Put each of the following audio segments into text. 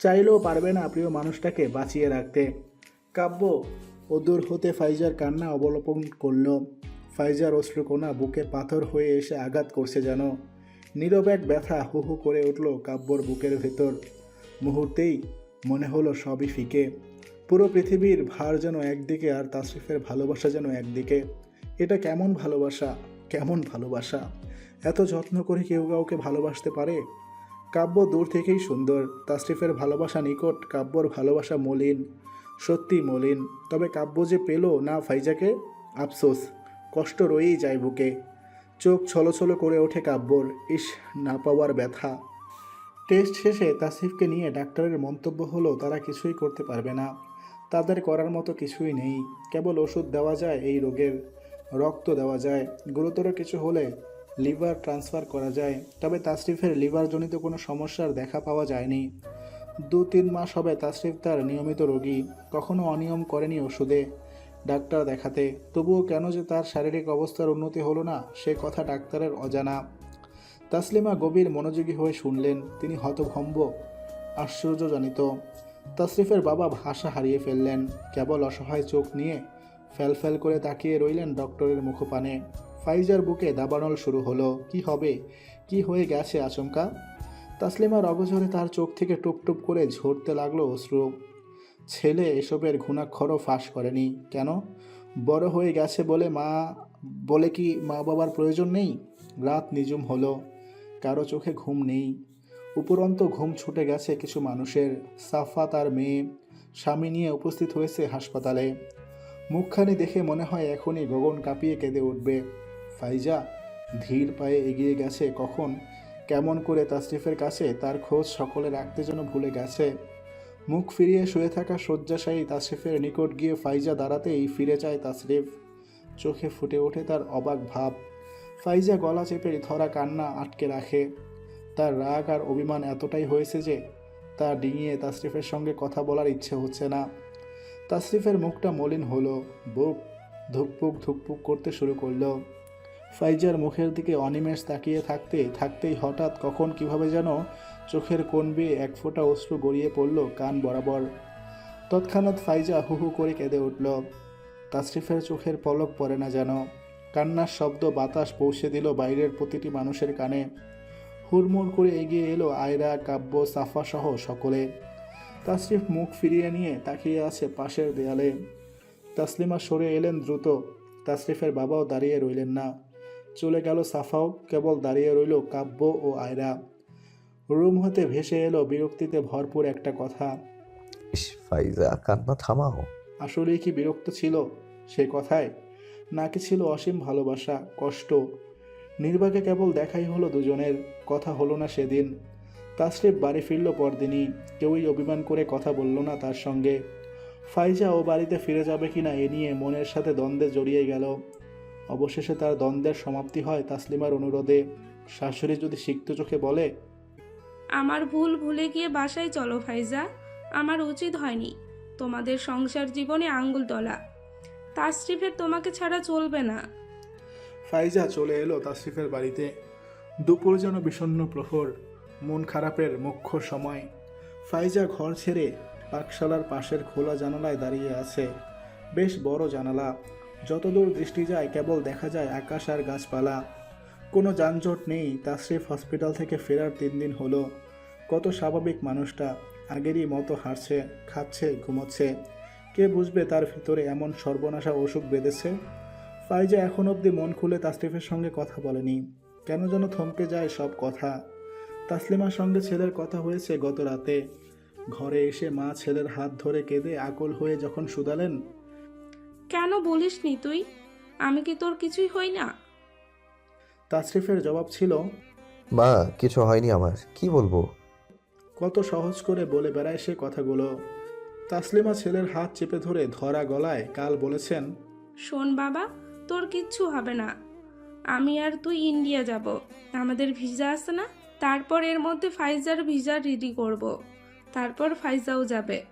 চাইলেও পারবে না প্রিয় মানুষটাকে বাঁচিয়ে রাখতে। কাব্য অদূর হতে ফাইজার কান্না অবলোপন করল। ফাইজার অশ্রুকোনা বুকে পাথর হয়ে এসে আঘাত করছে যেন। নীরব এক ব্যথা হু হু করে উঠল কাব্যর বুকের ভেতর। মুহূর্তেই মনে হলো সবই ফিকে। পুরো পৃথিবীর ভার যেন একদিকে আর তাসরিফের ভালোবাসা যেন একদিকে। এটা কেমন ভালোবাসা? কেমন ভালোবাসা? এত যত্ন করে কেউ কাউকে ভালোবাসতে পারে? কাব্য দূর থেকেই সুন্দর। তাসরিফের ভালোবাসা নিকট, কাব্যর ভালোবাসা মলিন। সত্যি মলিন। তবে কাব্য যে পেল না ফাইজাকে? আফসোস। কষ্ট রয়েই যায় বুকে। চোখ ছলছলো করে ওঠে কাব্যর। ইস, না পাওয়ার ব্যথা। টেস্ট শেষে তাসিফকে নিয়ে ডাক্তারের মন্তব্য হলো, তারা কিছুই করতে পারবে না। তাদের করার মতো কিছুই নেই। কেবল ওষুধ দেওয়া যায় এই রোগের। রক্ত দেওয়া যায়। গুরুতর কিছু হলে লিভার ট্রান্সফার করা যায়। তবে তাসরিফের লিভারজনিত কোনো সমস্যার দেখা পাওয়া যায়নি। দু তিন মাস হবে তাসরিফ তার নিয়মিত রোগী। কখনো অনিয়ম করেনি ওষুধে, ডাক্তার দেখাতে। তবুও কেন যে তার শারীরিক অবস্থার উন্নতি হলো না, সে কথা ডাক্তারের অজানা। তাসলিমা গভীর মনোযোগী হয়ে শুনলেন। তিনি হতভম্ব, আশ্চর্যজনিত। তাসরিফের বাবা ভাষা হারিয়ে ফেললেন। কেবল অসহায় চোখ নিয়ে ফ্যাল করে তাকিয়ে রইলেন ডক্টরের মুখপানে। ফাইজার বুকে দাবানল শুরু হলো। কি হবে? কি হয়ে গেছে আচমকা? তাসলিমার অগোচরে তার চোখ থেকে টুপ টুপ করে ঝরতে লাগল অশ্রু। ছেলে, এসবের ঘুণাক্ষরও ফাঁস করেনি। কেন? বড় হয়ে গেছে বলে মা, বলে কি মা বাবার প্রয়োজন নেই? রাত নিঝুম হলো। কারও চোখে ঘুম নেই। উপরন্ত ঘুম ছুটে গেছে কিছু মানুষের। সাফা তার মেয়ে, স্বামী নিয়ে উপস্থিত হয়েছে হাসপাতালে। মুখখানি দেখে মনে হয় এখনই গগন কাঁপিয়ে কেঁদে উঠবে। ফাইজা, ধীর পায়ে এগিয়ে গেছে, কখন, কেমন করে তাসরিফের কাছে তার খোঁজ সকলে রাখতে যেন ভুলে গেছে। মুখ ফিরিয়ে শুয়ে থাকা শয্যাশায়ী তাসরিফের নিকট গিয়ে ফাইজা দাঁড়াতেই ফিরে যায় তাসরিফ। চোখে ফুটে ওঠে তার অবাক ভাব। ফাইজা গলা চেপে ধরা কান্না আটকে রাখে। তার রাগ আর অভিমান এতটাই হয়েছে যে, তা ডিঙিয়ে তাসরিফের সঙ্গে কথা বলার ইচ্ছে হচ্ছে না। তাসরিফের মুখটা মলিন হলো, বুক ধুকপুক ধুকপুক করতে শুরু করল। ফাইজার মুখের দিকে অনিমেষ তাকিয়ে থাকতে, থাকতেই হঠাৎ কখন কীভাবে যেন চোখের কোণ বেয়ে এক ফোঁটা অশ্রু গড়িয়ে পড়ল কান বরাবর। তৎক্ষণাৎ ফাইজা হু হু করে কেঁদে উঠল। তাসরিফের চোখের পলক পড়ে না যেন। কান্নার শব্দ বাতাস পৌঁছে দিল বাইরের প্রতিটি মানুষের কানে। হুড়মুড় করে এগিয়ে এলো আয়রা, কাব্য, সাফা সহ সকলে। তাসরিফ মুখ ফিরিয়ে নিয়ে তাকিয়ে আছে পাশের দেয়ালে। তাসলিমা সরে এলেন দ্রুত। তাসরিফের বাবাও দাঁড়িয়ে রইলেন না। চলে গেল সাফাও কেবল দাঁড়িয়ে রইল কাব্য ও আয়রা। রুম হতে ভেসে এলো বিরক্তিতে ভরপুর একটা কথা। ইস ফাইজা কান্না থামাও। আসলেই কি বিরক্ত ছিল? সে কথায়? নাকি ছিল অসীম ভালোবাসা কষ্ট? নির্বাকে কেবল দেখাই হলো দুজনের কথা হলো না সেদিন। তাসরিফ বাড়ি ফিরল পরদিনই। কেউই অভিমান করে কথা বলল না তার সঙ্গে। ফাইজা ও বাড়িতে ফিরে যাবে কি না এ নিয়ে মনের সাথে দ্বন্দ্বে জড়িয়ে গেল। অবশেষে তার দ্বন্দ্বের সমাপ্তি হয় তাসলিমার অনুরোধে। শাশুড়ি যদি সিক্ত চোখে বলে আমার ভুল ভুলে গিয়ে বাসায় চলো ফাইজা আমার উচিত হয়নি। তোমাদের সংসার জীবনে আঙ্গুল তোলা। তাসরিফের তোমাকে ছাড়া চলবে না। ফাইজা চলে এলো তাসরিফের বাড়িতে। দুপুর যেন বিষণ্ণ প্রহর। মন খারাপের মুখ্য সময়। ফাইজা ঘর ছেড়ে পাকশালার পাশের খোলা জানালায় দাঁড়িয়ে আছে। বেশ বড় জানালা। যতদূর দৃষ্টি যায়, কেবল দেখা যায় আকাশ আর গাছপালা। কোনো যানজট নেই, তাসরিফ হসপিটাল থেকে ফেরার তিন দিন হলো। কত স্বাভাবিক মানুষটা, আগেরই মতো হাঁটছে, খাচ্ছে, ঘুমোচ্ছে। কে বুঝবে তার ভিতরে এমন সর্বনাশা অসুখ বেঁধেছে? ফাইজা এখন অবধি মন খুলে তাসরিফের সঙ্গে কথা বলেনি। কেন যেন থমকে যায় সব কথা। তাসলিমার সঙ্গে ছেলের কথা হয়েছে গত রাতে। ঘরে এসে মা ছেলের হাত ধরে কেঁদে আকল হয়ে যখন শুধালেন কেন বলিসনি তুই? আমি কি তোর কিছুই হই না? তাসরিফের জবাব ছিল মা কিছু হয়নি আমার কি বলব? কত সহজ করে বলে বেড়ায় সে কথাগুলো। তাসলিমা ছেলের হাত চেপে ধরে ধরা গলায় কাল বলেছেন শোন বাবা তোর কিচ্ছু হবে না। আমি আর তুই ইন্ডিয়া যাব। আমাদের ভিসা আছে না? তারপর এর মধ্যে ফাইজার ভিসা রেডি করব। তারপর ফাইজাও যাবে।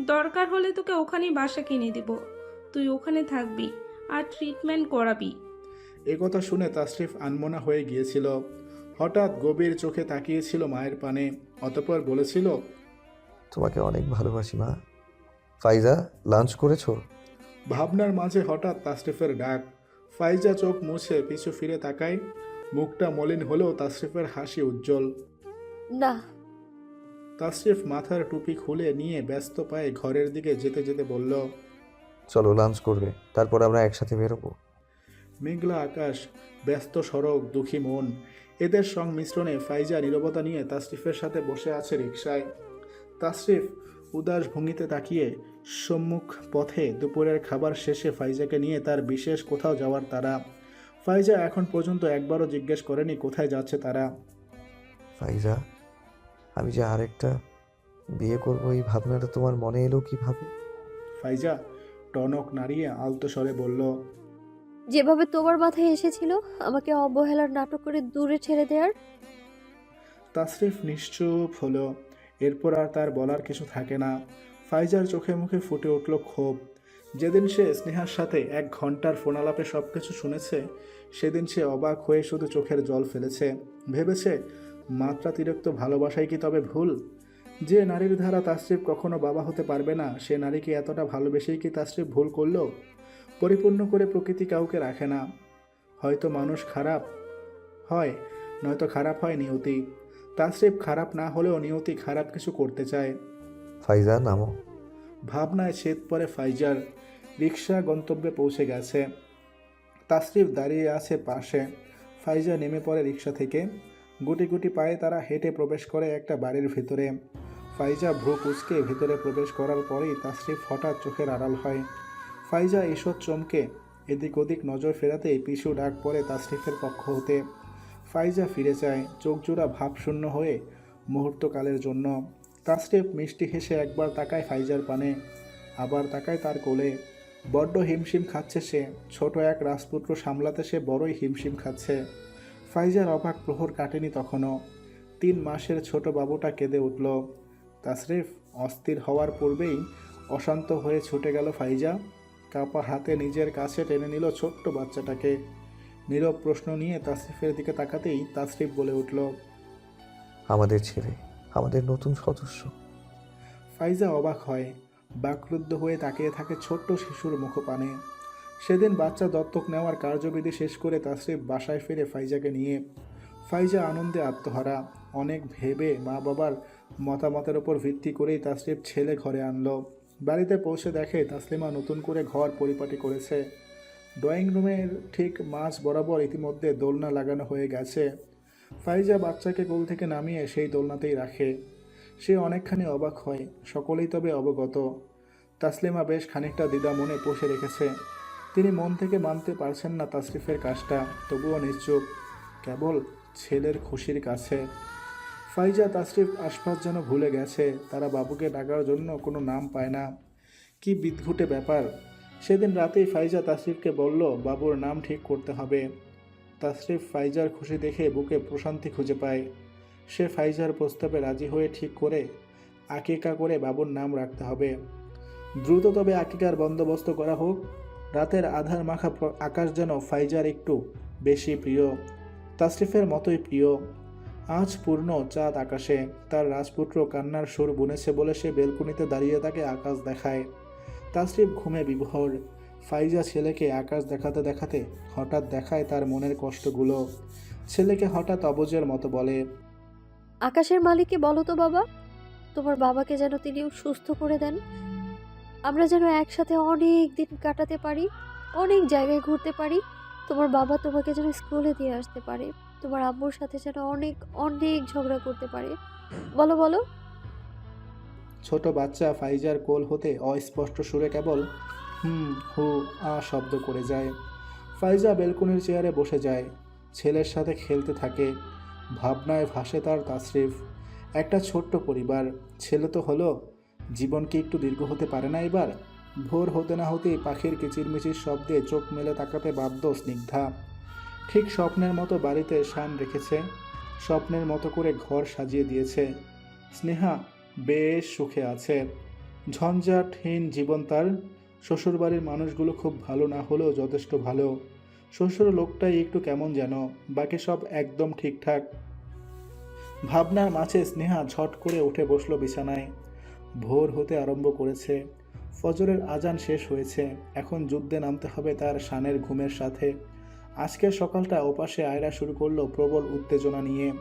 দরকার হলে তোকে ওখানেই বাসা কিনে দিব। তুই ওখানে থাকবি আর ট্রিটমেন্ট করাবি। একথা শুনে তাশরিফ আনমনা হয়ে গিয়েছিল। হঠাৎ গভীর চোখে তাকিয়েছিল মায়ের পানে অতপর বলেছিল তোমাকে অনেক ভালোবাসি মা। ফাইজা লাঞ্চ করেছ? ভাবনার মাঝে হঠাৎ তাশরিফের ডাক। ফাইজা চোখ মুছে পিছু ফিরে তাকায়। মুখটা মলিন হলেও তাশরিফের হাসি উজ্জ্বল। না। তাশরিফ মাথার টুপি খুলে নিয়ে ব্যস্ত পায়ে ঘরের দিকে যেতে যেতে বলল চলো লাঞ্চ করবে তারপর আমরা একসাথে বেরোবো। মেঘলা আকাশ ব্যস্ত সড়ক দুঃখী মন এদের সংমিশ্রণে ফাইজা নীরবতা নিয়ে তাশরিফের সাথে বসে আছে রিকশায়। তাশরিফ উদাস ভঙ্গিতে তাকিয়ে সম্মুখ পথে দুপুরের খাবার শেষে ফাইজাকে নিয়ে তার বিশেষ কোথাও যাওয়ার তারা ফাইজা এখন পর্যন্ত একবারও জিজ্ঞেস করেনি কোথায় যাচ্ছে তারা। ফাইজা আমি যে আরেকটা বিয়ে করব এই ভাবনাটা তোমার মনে এলো কীভাবে? ফাইজা টনক নাড়িয়ে আলতো স্বরে বলল যেভাবে তোমার মাথায় এসেছিল আমাকে অবহেলার নাটক করে দূরে ছেড়ে দেওয়ার তাসরিফ নিশ্চুপ হলো এরপর আর তার বলার কিছু থাকে না। ফাইজার চোখে মুখে ফুটে উঠল ক্ষোভ। যেদিন সে স্নেহার সাথে এক ঘণ্টার ফোনালাপে সব কিছু শুনেছে, সেদিন সে অবাক হয়ে শুধু চোখের জল ফেলেছে। ভেবেছে মাত্রাতিরিক্ত ভালোবাসাই কি তবে ভুল? যে নারীর ধারা তাসরিফ কখনো বাবা হতে পারবে না, সে নারীকে এতটা ভালোবেসেই কি তাসরিফ ভুল করল? পরিপূর্ণ করে প্রকৃতি কাউকে রাখে না। হয়তো মানুষ খারাপ হয়, নয়তো খারাপ হয় নিয়তি। তাসরিফ খারাপ না হলেও নিয়তি খারাপ কিছু করতে চায়। ফাইজা নামো ভাবনায় ছেদ পড়ে ফাইজার রিক্সা গন্তব্যে পৌঁছে গেছে। তাসরিফ দাঁড়িয়ে আছে পাশে। ফাইজা নেমে পড়ে রিক্সা থেকে। গুটি গুটি পায়ে তারা হেঁটে প্রবেশ করে একটা বাড়ির ভিতরে। ফাইজা ভ্রু কুচকে ভিতরে প্রবেশ করার পরেই তাসরিফ হঠাৎ চোখের আড়াল হয়। ফাইজা ঈষৎ চমকে এদিক ওদিক নজর ফেরাতেই পিছু ডাক পড়ে তাসরিফের পক্ষ হতে। ফাইজা ফিরে যায়, চোখজোড়া ভাবশূন্য হয়ে মুহূর্তকালের জন্য। তাসরিফ মিষ্টি হেসে একবার তাকায় ফাইজার পানে। আবার তাকায় তার কোলে। বড্ড হিমশিম খাচ্ছে সে। ছোট এক রাজপুত্র সামলাতে সে বড়ই হিমশিম খাচ্ছে। ফাইজার অবাক প্রহর কাটেনি তখনও। তিন মাসের ছোট বাবুটা কেঁদে উঠল। তাসরিফ, অস্থির হওয়ার পূর্বেই অশান্ত হয়ে ছুটে গেল ফাইজা। কাপা হাতে নিজের কাছে টেনে নিল ছোট্ট বাচ্চাটাকে। নীরব প্রশ্ন নিয়ে তাসরিফের দিকে তাকাতেই তাসরিফ বলে উঠল, আমাদের ছেলে আমাদের নতুন সদস্য। ফাইজা অবাক হয়, বাকরুদ্ধ হয়ে তাকিয়ে থাকে ছোট্ট শিশুর মুখপানে। সেদিন বাচ্চা দত্তক নেওয়ার কার্যবিধি শেষ করে তাসরিফ বাসায় ফিরে ফাইজাকে নিয়ে। ফাইজা আনন্দে আত্মহারা, অনেক ভেবে মা বাবার মতামতের ওপর ভিত্তি করেই তাসরিফ ছেলে ঘরে আনলো। বাড়িতে পৌঁছে দেখে তাসলিমা নতুন করে ঘর পরিপাটি করেছে। ড্রয়িং রুমের ঠিক মাঝ বরাবর ইতিমধ্যে দোলনা লাগানো হয়ে গেছে। ফাইজা বাচ্চাকে কোল থেকে নামিয়ে সেই দোলনাতেই রাখে। সে অনেকখানি অবাক হয়, সকলেই তবে অবগত। তাসলিমা বেশ খানিকটা দ্বিধা মনে পুষে রেখেছে। তিনি মন থেকে মানতে পারছেন না তাসরিফের কাজটা, তবুও নিশ্চুপ। কেবল ছেলের খুশির কাছে। ফাইজা তাসরিফ আশপাশ যেন ভুলে গেছে, তারা বাবুকে ডাকার জন্য কোনো নাম পায় না। কি বিদঘুটে ব্যাপার। সেদিন রাতেই ফাইজা তাসরিফকে বলল, বাবুর নাম ঠিক করতে হবে। তাসরিফ ফাইজার খুশি দেখে বুকে প্রশান্তি খুঁজে পায়। সে ফাইজার প্রস্তাবে রাজি হয়ে ঠিক করে আকিকা করে বাবুর নাম রাখতে হবে। দ্রুত তবে আকিকার বন্দোবস্ত করা হোক। রাতের আধার মাখা আকাশ যেন ফাইজার একটু বেশি প্রিয়। তাসরিফের মতোই প্রিয়। আজ পূর্ণ চাঁদ আকাশে। তার রাজপুত্র কান্নার সুর বুনেছে বলে সে বেলকুনিতে দাঁড়িয়ে তাকে আকাশ দেখায়। তাসরিফ ঘুমে বিভোর। ফাইজা ছেলেকে আকাশ দেখাতে দেখাতে হঠাৎ দেখায় তার মনের কষ্টগুলো। ছেলেকে হঠাৎ অবজের মতো বলে আকাশের মালিককে বলো তো বাবা তোমার বাবাকে যেন তিনি সুস্থ করে দেন। আমরা যেন একসাথে অনেক দিন কাটাতে পারি অনেক জায়গায় ঘুরতে পারি। তোমার বাবা তোমাকে যেন স্কুলে দিয়ে আসতে পারে তোমার আব্বুর সাথে যেন অনেক অনেক ঝগড়া করতে পারে। বলো বলো। ছোট বাচ্চা ফাইজার কোল হতে অস্পষ্ট সুরে কেবল হুম, হু, আ শব্দ করে যায়। ফাইজা বেলকুনির চেয়ারে বসে যায়। ছেলের সাথে খেলতে থাকে। ভাবনায় ভাসে তার তাসরিফ। একটা ছোট্ট পরিবার। ছেলে তো হলো। জীবন কি একটু দীর্ঘ হতে পারে না এবার? ভোর হতে না হতেই পাখির কিচিরমিচির শব্দে চোখ মেলে তাকাতে বাধ্য স্নিগ্ধা। ঠিক স্বপ্নের মতো বাড়িতে শান রেখেছে। স্বপ্নের মতো করে ঘর সাজিয়ে দিয়েছে। স্নেহা বেশ সুখে আছে। ঝঞ্ঝাটহীন জীবন তার। শ্বশুরবাড়ির মানুষগুলো খুব ভালো না হলেও যথেষ্ট ভালো। শ্বশুর লোকটাই একটু কেমন যেন, বাকি সব একদম ঠিকঠাক। ভাবনার মাঝে স্নেহা ঝট করে উঠে বসল বিছানায়। ভোর হতে আরম্ভ করেছে। ফজরের আজান শেষ হয়েছে। এখন যুদ্ধে নামতে হবে তার শানের ঘুমের সাথে। আজকের সকালটা ওপাশে আয়রা শুরু করল প্রবল উত্তেজনা নিয়ে।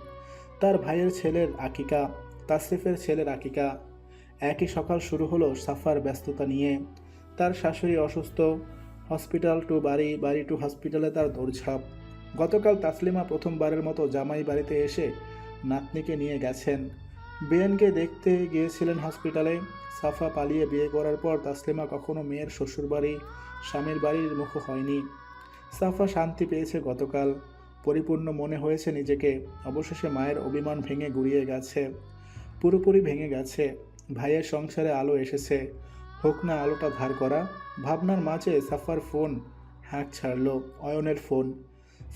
তার ভাইয়ের ছেলের আকিকা, তাসরিফের ছেলের আকিকা। একই সকাল শুরু হলো সাফার ব্যস্ততা নিয়ে। তার শাশুড়ি অসুস্থ হসপিটাল টু বাড়ি বাড়ি টু হসপিটালে তার দৌড়ঝাঁপ। গতকাল তাসলিমা প্রথমবারের মতো জামাই বাড়িতে এসে নাতনিকে নিয়ে গেছেন। বেনকে দেখতে গিয়েছিলেন হসপিটালে সাফা পালিয়ে বিয়ে করার পর তাসলিমা কখনো মেয়ের শ্বশুরবাড়ি, স্বামীর বাড়ির মুখ হয়নি। সাফা শান্তি পেয়েছে গতকাল। পরিপূর্ণ মনে হয়েছে নিজেকে। অবশেষে মায়ের অভিমান ভেঙে গুড়িয়ে গেছে। পুরোপুরি ভেঙে গেছে। ভাইয়ের সংসারে আলো এসেছে। হোক না আলোটা ধার করা, ভাবনার মাঝে সাফার ফোন হ্যাক ছাড়লো অয়নের ফোন।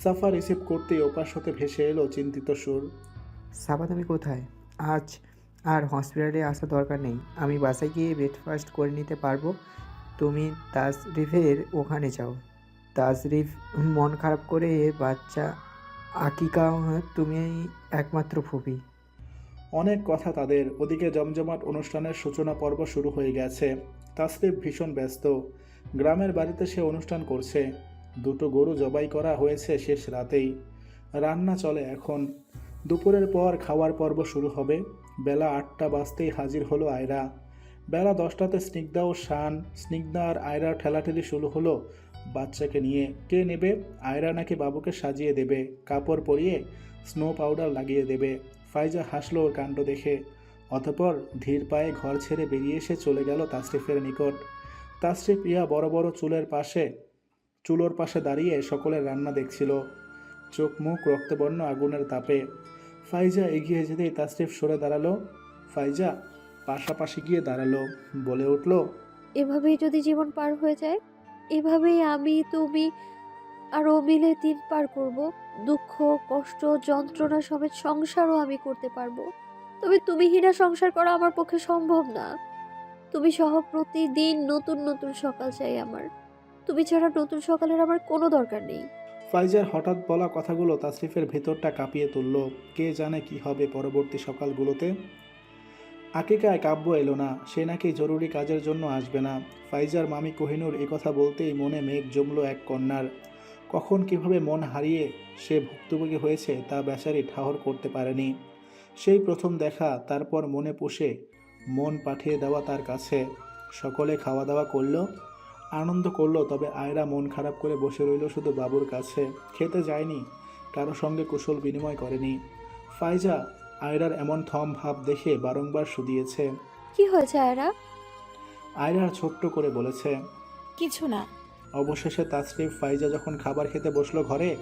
সাফা রিসিভ করতেই ওপাশ হতে ভেসে এলো চিন্তিত সুর। সাবা তুমি কোথায়? আজ আর হসপিটালে আসা দরকার নেই। আমি বাসায় গিয়ে ব্রেকফাস্ট করে নিতে পারব। তুমি তাজরিফের ওখানে যাও। তাজরিফ মন খারাপ করে বাচ্চা আকিকা তুমি একমাত্র ফুপি অনেক কথা তাদের ওদিকে জমজমাট অনুষ্ঠানের সূচনা পর্ব শুরু হয়ে গেছে। তাসরিফ ভীষণ ব্যস্ত। গ্রামের বাড়িতে সে অনুষ্ঠান করছে। দুটো গরু জবাই করা হয়েছে শেষ রাতেই। রান্না চলে এখন। দুপুরের পর খাওয়ার পর্ব শুরু হবে। বেলা আটটা বাজতেই হাজির হলো আয়রা। বেলা দশটাতে স্নিগ্ধা ও শান, স্নিগ্ধা আর আয়রার ঠেলাঠেলি শুরু হলো বাচ্চাকে নিয়ে। কে নেবে? আয়রা নাকি বাবুকে সাজিয়ে দেবে? কাপড় পরিয়ে স্নো পাউডার লাগিয়ে দেবে। ফাইজা হাসলো ওর কাণ্ড দেখে। অতপর ধীর পায়ে ঘর ছেড়ে বেরিয়ে এসে চলে গেল তাসরিফের নিকট। তাসরিফ ইয়া বড় বড় চুলের পাশে, চুলোর পাশে দাঁড়িয়ে সকলের রান্না দেখছিল। চোখ মুখ রক্তবর্ণ আগুনের তাপে। ফাইজা এগিয়ে যেতেই তাসরিফ সরে দাঁড়াল। ফাইজা পাশাপাশি গিয়ে দাঁড়াল, বলে উঠল, এভাবেই যদি জীবন পার হয়ে যায়, এভাবেই আমি, তুমি আর ও মিলে দিন পার করব। দুঃখ, কষ্ট, যন্ত্রণা সমেত সংসারও আমি করতে পারব। তবে তুমি হীনা সংসার করা আমার পক্ষে সম্ভব না। তুমি সহ প্রতিদিন নতুন নতুন সকাল চাই আমার। তুমি ছাড়া নতুন সকালের আমার কোনো দরকার নেই। ফাইজার হঠাৎ বলা কথাগুলো তাসরিফের ভেতরটা কাঁপিয়ে তুলল। কে জানে কি হবে পরবর্তী সকালগুলোতে? আকিকায় কাব্য এলো না। সে নাকি জরুরি কাজের জন্য আসবে না। ফাইজার মামি কোহিনুর কথা বলতেই মনে মেঘ জমলো এক কন্যার। কখন কীভাবে মন হারিয়ে সে ভুক্তভোগী হয়েছে তা বেচারি ঠাহর করতে পারেনি। সেই প্রথম দেখা তারপর মনে পুষে মন পাঠিয়ে দেওয়া তার কাছে। সকলে খাওয়া দাওয়া করল আনন্দ করল তবে আয়রা মন খারাপ করে বসে রইল শুধু বাবুর কাছে। খেতে যায়নি কারও সঙ্গে কুশল বিনিময় করেনি। ফাইজা আয়রার এমন থম ভাব দেখে বারংবার শুধিয়েছে। কি হয়েছে আয়রা? আয়রা ছোট্ট করে বলেছে কিছু না। অবশেষে তাসরিফ ফাইজা যখন খাবার খেতে বসল ঘরে,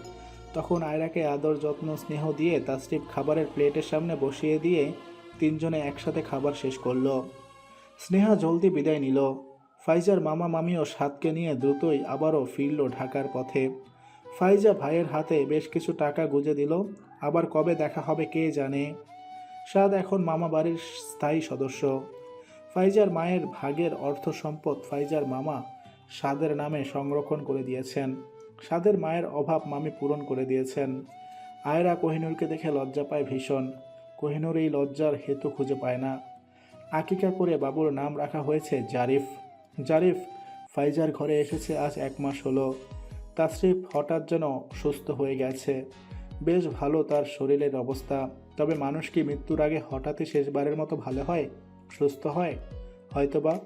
তখন আয়রাকে আদর, যত্ন, স্নেহ দিয়ে তাসরিফ খাবারের প্লেটের সামনে বসিয়ে দিয়ে তিনজনে একসাথে খাবার শেষ করল। স্নেহা জলদি বিদায় নিল। ফাইজার মামা মামিও সাতকে নিয়ে দ্রুতই আবারও ফিরল ঢাকার পথে। ফাইজা ভাইয়ের হাতে বেশ কিছু টাকা গুজে দিল। আবার কবে দেখা হবে কে জানে? সাদ এখন মামা বাড়ির স্থায়ী সদস্য। ফাইজার মায়ের ভাগের অর্থ সম্পদ ফাইজার মামা সাদের নামে সংরক্ষণ করে দিয়েছেন। সাদের মায়ের অভাব মামি পূরণ করে দিয়েছেন। আয়রা কোহিনুরকে দেখে লজ্জা পায় ভীষণ। কোহিনুর এই লজ্জার হেতু খুঁজে পায় না। আকিকা করে বাবুর নাম রাখা হয়েছে জারিফ। জারিফ, ফাইজার ঘরে এসেছে আজ এক মাস হলো। তাসরিফ হঠাৎ যেন সুস্থ হয়ে গেছে। বেশ ভালো তার শরীরের অবস্থা। তবে মানুষ কি মৃত্যুর আগে হঠাৎই শেষবারের মতো ভালো হয়, সুস্থ হয়? হয়তোবা